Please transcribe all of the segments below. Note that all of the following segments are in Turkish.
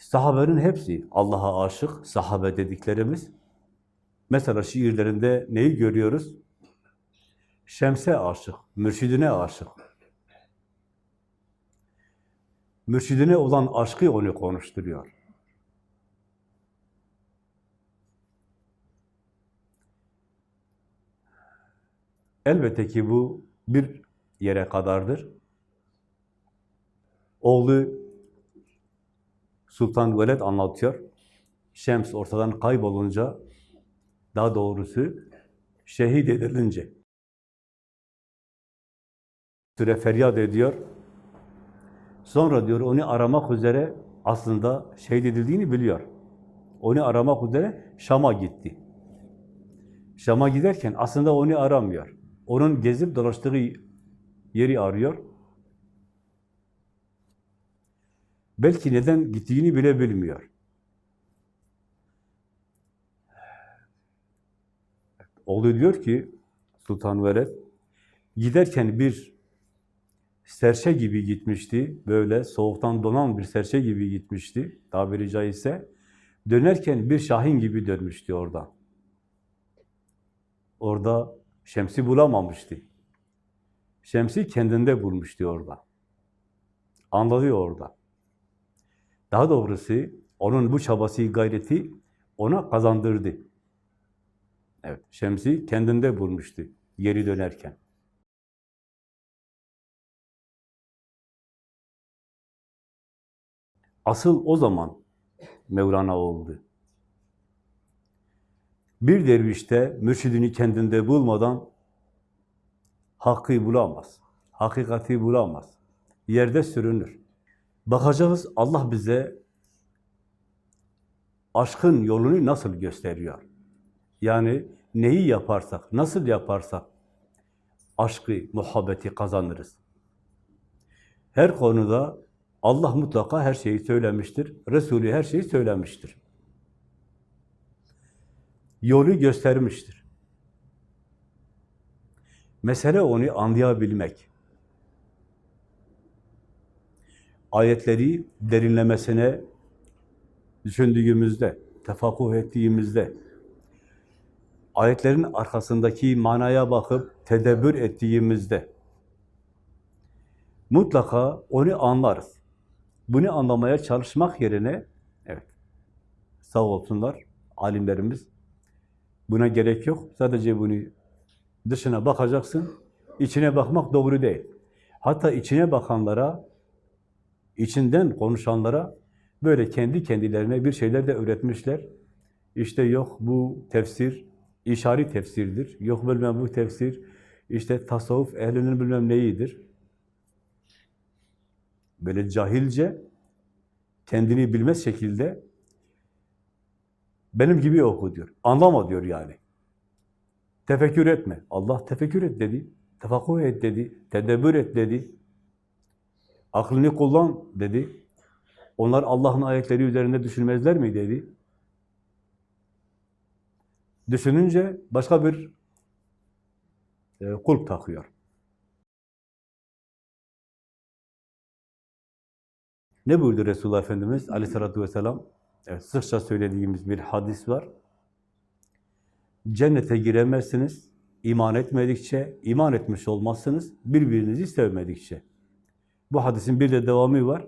Sahabenin hepsi Allah'a aşık, sahabe dediklerimiz. Mesela şiirlerinde neyi görüyoruz? Şems'e aşık, mürşidine aşık. Mürşidine olan aşkı onu konuşturuyor. Elbette ki bu bir yere kadardır. Oğlu Sultan Veled anlatıyor. Şems ortadan kaybolunca, daha doğrusu şehit edilince, süre feryat ediyor. Sonra diyor onu aramak üzere aslında şehit edildiğini biliyor. Onu aramak üzere Şam'a gitti. Şam'a giderken aslında onu aramıyor. Onun gezip dolaştığı yeri arıyor. Belki neden gittiğini bile bilmiyor. Oğlu diyor ki Sultan Veled, giderken bir serçe gibi gitmişti, böyle soğuktan donan bir serçe gibi gitmişti, tabiri caizse. Dönerken bir şahin gibi dönmüştü oradan. Orada Şems'i bulamamıştı. Şems'i kendinde bulmuştu orada. Anladı orada. Daha doğrusu onun bu çabası, gayreti ona kazandırdı. Evet, Şems'i kendinde bulmuştu geri dönerken. Asıl o zaman Mevlana oldu. Bir dervişte mürşidini kendinde bulmadan hakkı bulamaz. Hakikati bulamaz. Yerde sürünür. Bakacağız Allah bize aşkın yolunu nasıl gösteriyor? Yani neyi yaparsak, nasıl yaparsak aşkı, muhabbeti kazanırız. Her konuda Allah mutlaka her şeyi söylemiştir. Resulü her şeyi söylemiştir. Yolu göstermiştir. Mesele onu anlayabilmek. Ayetleri derinlemesine düşündüğümüzde, tefakkuh ettiğimizde, ayetlerin arkasındaki manaya bakıp tedebbür ettiğimizde mutlaka onu anlarız. Bunu anlamaya çalışmak yerine, evet, sağ olsunlar alimlerimiz, buna gerek yok. Sadece bunu dışına bakacaksın, içine bakmak doğru değil. Hatta içine bakanlara, içinden konuşanlara böyle kendi kendilerine bir şeyler de öğretmişler. İşte yok bu tefsir, işari tefsirdir. Yok bilmem bu tefsir, işte tasavvuf ehlinin bilmem neyidir. Böyle cahilce, kendini bilmez şekilde benim gibi oku diyor. Anlama diyor yani. Tefekkür etme. Allah tefekkür et dedi. Tefakkuh et dedi. Tedebbür et dedi. Aklını kullan dedi. Onlar Allah'ın ayetleri üzerinde düşünmezler mi dedi. Düşününce başka bir e, kulp takıyor. Ne buyurdu Resulullah Efendimiz aleyhissalatü vesselam? Evet, sıkça söylediğimiz bir hadis var. Cennete giremezsiniz, iman etmedikçe, iman etmiş olmazsınız, birbirinizi sevmedikçe. Bu hadisin bir de devamı var.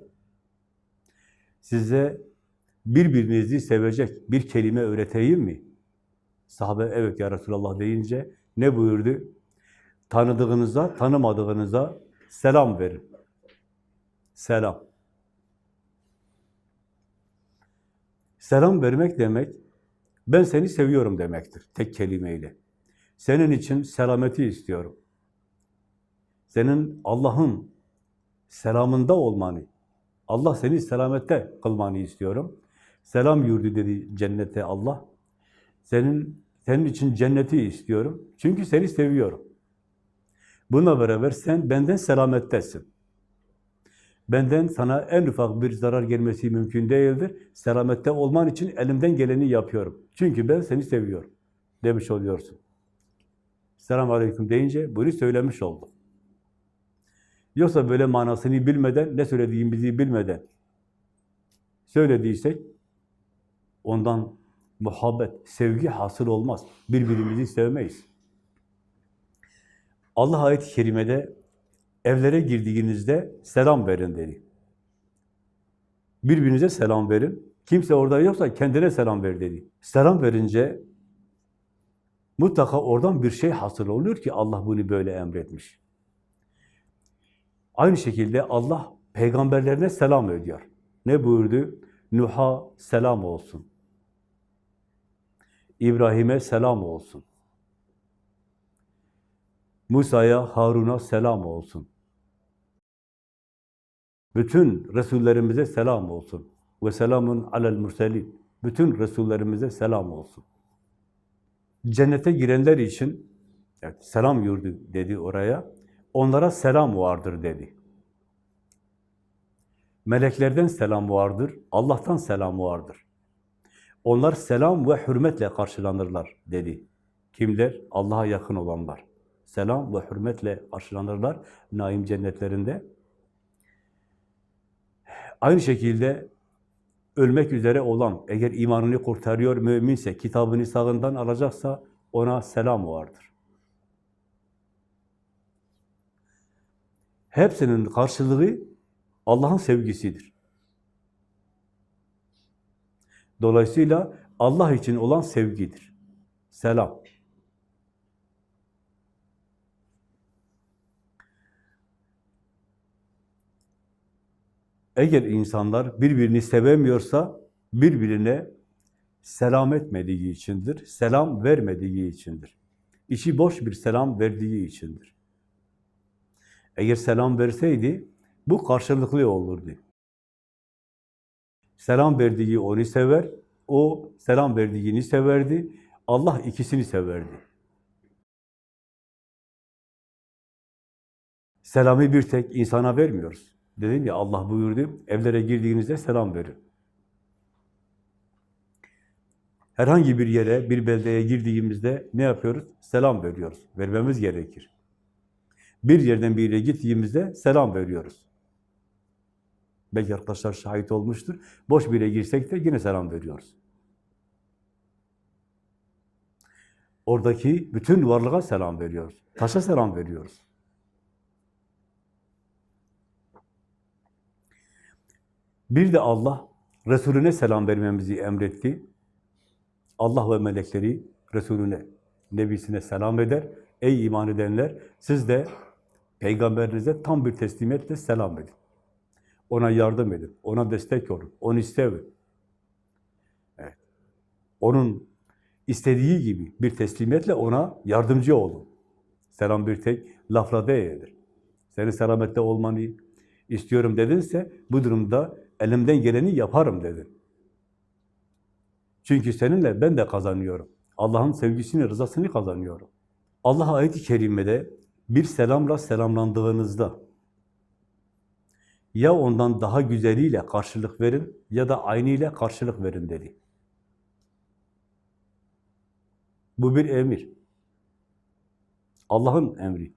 Size birbirinizi sevecek bir kelime öğreteyim mi? Sahabe evet ya Resulallah deyince ne buyurdu? Tanıdığınıza, tanımadığınıza selam verin. Selam. Selam vermek demek, ben seni seviyorum demektir, tek kelimeyle. Senin için selameti istiyorum. Senin Allah'ın selamında olmanı, Allah seni selamette kılmanı istiyorum. Selam yurdu dedi cennete Allah. Senin senin için cenneti istiyorum. Çünkü seni seviyorum. Bununla beraber sen benden selamettesin. Benden sana en ufak bir zarar gelmesi mümkün değildir. Selamette olman için elimden geleni yapıyorum. Çünkü ben seni seviyorum. Demiş oluyorsun. Selamun Aleyküm deyince bunu söylemiş oldum. Yoksa böyle manasını bilmeden, ne söylediğimizi bilmeden söylediysek ondan muhabbet, sevgi hasıl olmaz. Birbirimizi sevmeyiz. Allah ayet-i kerimede evlere girdiğinizde selam verin dedi. Birbirinize selam verin. Kimse orada yoksa kendine selam ver dedi. Selam verince mutlaka oradan bir şey hasıl oluyor ki Allah bunu böyle emretmiş. Aynı şekilde Allah peygamberlerine selam ediyor. Ne buyurdu? Nuh'a selam olsun. İbrahim'e selam olsun. Musa'ya, Harun'a selam olsun. Bütün Resullerimize selam olsun. Ve selamun alel murselin. Bütün Resullerimize selam olsun. Cennete girenler için evet, selam yurdu dedi oraya. Onlara selam vardır dedi. Meleklerden selam vardır, Allah'tan selam vardır. Onlar selam ve hürmetle karşılanırlar dedi. Kimler? Allah'a yakın olanlar. Selam ve hürmetle karşılanırlar naim cennetlerinde. Aynı şekilde ölmek üzere olan, eğer imanını kurtarıyor, müminse, kitabını sağından alacaksa ona selam vardır. Hepsinin karşılığı Allah'ın sevgisidir. Dolayısıyla Allah için olan sevgidir. Selam. Eğer insanlar birbirini sevemiyorsa birbirine selam etmediği içindir, selam vermediği içindir. İçi boş bir selam verdiği içindir. Eğer selam verseydi bu karşılıklı olurdu. Selam verdiği onu sever, o selam verdiğini severdi, Allah ikisini severdi. Selamı bir tek insana vermiyoruz. Dedim ya Allah buyurdu, evlere girdiğinizde selam verin. Herhangi bir yere, bir beldeye girdiğimizde ne yapıyoruz? Selam veriyoruz. Vermemiz gerekir. Bir yerden bir yere gittiğimizde selam veriyoruz. Belki arkadaşlar şahit olmuştur. Boş bir yere girsek de yine selam veriyoruz. Oradaki bütün varlığa selam veriyoruz. Taşa selam veriyoruz. Bir de Allah Resulüne selam vermemizi emretti. Allah ve melekleri Resulüne, Nebisine selam eder. Ey iman edenler, siz de Peygamberinize tam bir teslimiyetle selam edin. Ona yardım edin, ona destek olun, onu sevin. Evet. Onun istediği gibi bir teslimiyetle ona yardımcı olun. Selam bir tek lafla değildir. Senin selamette olmanı istiyorum dedinse, bu durumda elimden geleni yaparım dedin. Çünkü seninle ben de kazanıyorum. Allah'ın sevgisini, rızasını kazanıyorum. Allah ayet-i kerimede bir selamla selamlandığınızda ya ondan daha güzeliyle karşılık verin ya da aynıyla karşılık verin dedi. Bu bir emir. Allah'ın emri.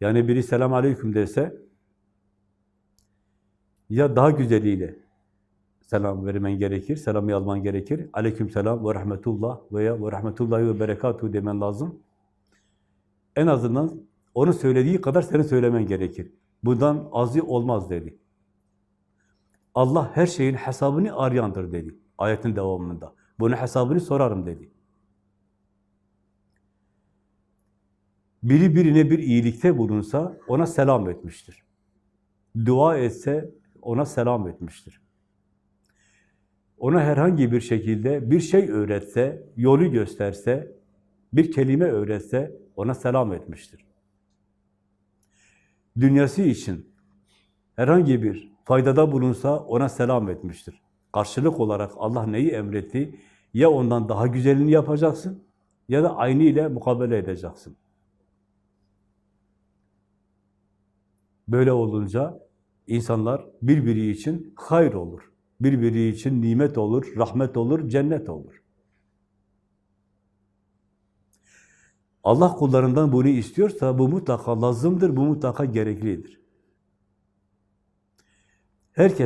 Yani biri selam aleyküm dese ya daha güzeliyle selam vermen gerekir, selam yazman gerekir. Aleyküm selam ve rahmetullah veya ve rahmetullahi ve berekatuhu demen lazım. En azından onu söylediği kadar seni söylemen gerekir. Bundan azı olmaz dedi. Allah her şeyin hesabını arayandır dedi. Ayetin devamında. Bunun hesabını sorarım dedi. Biri birine bir iyilikte bulunsa ona selam etmiştir. Dua etse ona selam etmiştir. Ona herhangi bir şekilde bir şey öğretse, yolu gösterse, bir kelime öğretse ona selam etmiştir. Dünyası için herhangi bir faydada bulunsa ona selam etmiştir. Karşılık olarak Allah neyi emretti? Ya ondan daha güzelini yapacaksın ya da aynı ile mukabele edeceksin. Böyle olunca insanlar birbiri için hayır olur. Birbiri için nimet olur, rahmet olur, cennet olur. Allah kullarından bunu istiyorsa bu mutlaka lazımdır, bu mutlaka gereklidir. Herkes